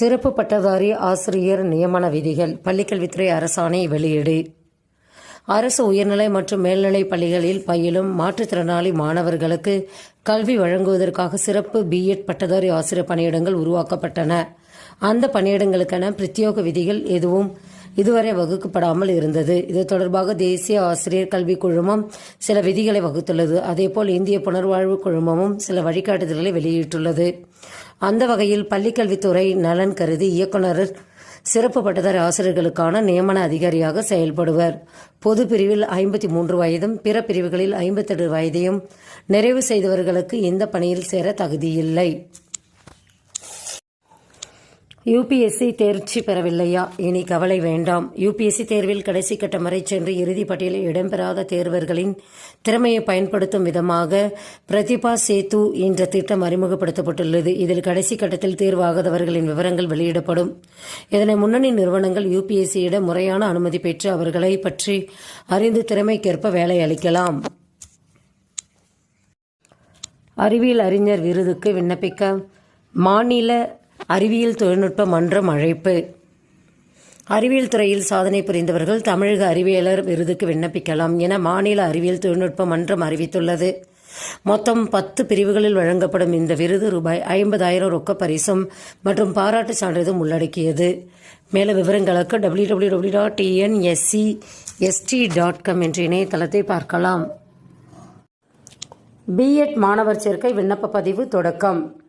சிறப்பு பட்டதாரி ஆசிரியர் நியமன விதிகள் பள்ளிக்கல்வித்துறை அரசாணை வெளியீடு. அரசு உயர்நிலை மற்றும் மேல்நிலை பள்ளிகளில் பயிலும் மாற்றுத்திறனாளி மாணவர்களுக்கு கல்வி வழங்குவதற்காக சிறப்பு பிஎட் பட்டதாரி ஆசிரியர் பணியிடங்கள் உருவாக்கப்பட்டன. அந்த பணியிடங்களுக்கென பிரத்யோக விதிகள் எதுவும் இதுவரை வகுக்கப்படாமல் இருந்தது. இது தொடர்பாக தேசிய ஆசிரியர் கல்விக் குழுமம் சில விதிகளை வகுத்துள்ளது. அதேபோல் இந்திய புனர்வாழ்வு குழுமமும் சில வழிகாட்டுதல்களை வெளியிட்டுள்ளது. அந்த வகையில் பள்ளிக்கல்வித்துறை நலன் கருதி இயக்குனர் சிறப்பு பட்டதாரி ஆசிரியர்களுக்கான நியமன அதிகாரியாக செயல்படுவர். பொது பிரிவில் ஐம்பத்தி மூன்று வயதும் பிற பிரிவுகளில் ஐம்பத்தெட்டு வயதையும் நிறைவு செய்தவர்களுக்கு இந்த பணியில் சேர தகுதியில்லை. யூபிஎஸ்சி தேர்ச்சி பெறவில்லையா? இனி கவலை வேண்டாம். யூபிஎஸ்சி தேர்வில் கடைசி கட்டம் வரை சென்று இறுதி பட்டியலில் இடம்பெறாத தேர்வர்களின் திறமையை பயன்படுத்தும் விதமாக பிரதிபா சேத்து என்ற திட்டம் அறிமுகப்படுத்தப்பட்டுள்ளது. இதில் கடைசி கட்டத்தில் தேர்வாகாதவர்களின் விவரங்கள் வெளியிடப்படும். இதனை முன்னணி நிறுவனங்கள் யூபிஎஸ்சியிடம் முறையான அனுமதி பெற்று அவர்களை பற்றி அறிந்து திறமைக்கேற்ப வேலை அளிக்கலாம். அறிவியல் அறிஞர் விருதுக்கு விண்ணப்பிக்க மாநில அறிவியல் தொழில்நுட்ப மன்றம் அழைப்பு அறிவியல் துறையில் சாதனை புரிந்தவர்கள் தமிழக அறிவியலர் விருதுக்கு விண்ணப்பிக்கலாம் என மாநில அறிவியல் தொழில்நுட்ப மன்றம் அறிவித்துள்ளது. மொத்தம் பத்து பிரிவுகளில் வழங்கப்படும் இந்த விருது ரூபாய் ஐம்பதாயிரம் ரொக்க பரிசும் மற்றும் பாராட்டு சான்றிதழும் உள்ளடக்கியது. மேலும் விவரங்களுக்கு W W W dot TNSC SD dot com என்ற இணையதளத்தை பார்க்கலாம். பிஎட் மாணவர் சேர்க்கை விண்ணப்ப பதிவு தொடக்கம்.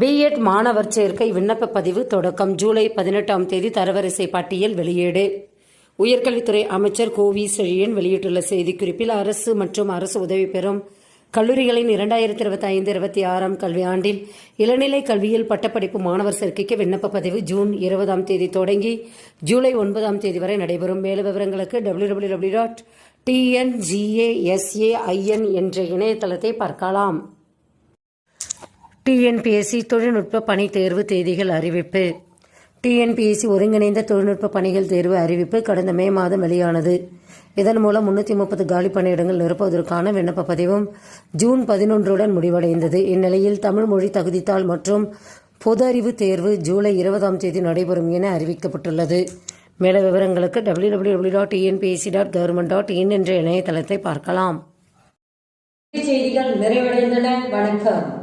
பிஎட் மாணவர் சேர்க்கை விண்ணப்ப பதிவு தொடக்கம். ஜூலை பதினெட்டாம் தேதி தரவரிசை பட்டியல் வெளியீடு. உயர்கல்வித்துறை அமைச்சர் கோவி செழியன் வெளியிட்டுள்ள செய்திக்குறிப்பில் அரசு மற்றும் அரசு உதவி பெறும் கல்லூரிகளின் இரண்டாயிரத்தி இருபத்தி ஐந்து இருபத்தி ஆறாம் கல்வியாண்டில் இளநிலை கல்வியில் பட்டப்படிப்பு மாணவர் சேர்க்கைக்கு விண்ணப்ப பதிவு ஜூன் இருபதாம் தேதி தொடங்கி ஜூலை ஒன்பதாம் தேதி வரை நடைபெறும். மேலும் விவரங்களுக்கு W W W dot TNGASAIN என்ற இணையதளத்தை பார்க்கலாம். டிஎன்பிஎஸ்சி தொழில்நுட்ப பணி தேர்வு தேதிகள் அறிவிப்பு. டிஎன்பிஎஸ்சி ஒருங்கிணைந்த தொழில்நுட்ப பணிகள் தேர்வு அறிவிப்பு கடந்த மே மாதம் வெளியானது. இதன் மூலம் முன்னூற்றி முப்பது காலி பணியிடங்கள் நிரப்புவதற்கான விண்ணப்ப பதிவும் ஜூன் பதினொன்றுடன் முடிவடைந்தது. இந்நிலையில் தமிழ் மொழி தகுதித்தாள் மற்றும் பொது அறிவு தேர்வு ஜூலை இருபதாம் தேதி நடைபெறும் என அறிவிக்கப்பட்டுள்ளது. மேல விவரங்களுக்கு W W W dot TNPSC dot government dot in என்ற இணையதளத்தை பார்க்கலாம். செய்திகள் நிறைவடைந்தன. வணக்கம்.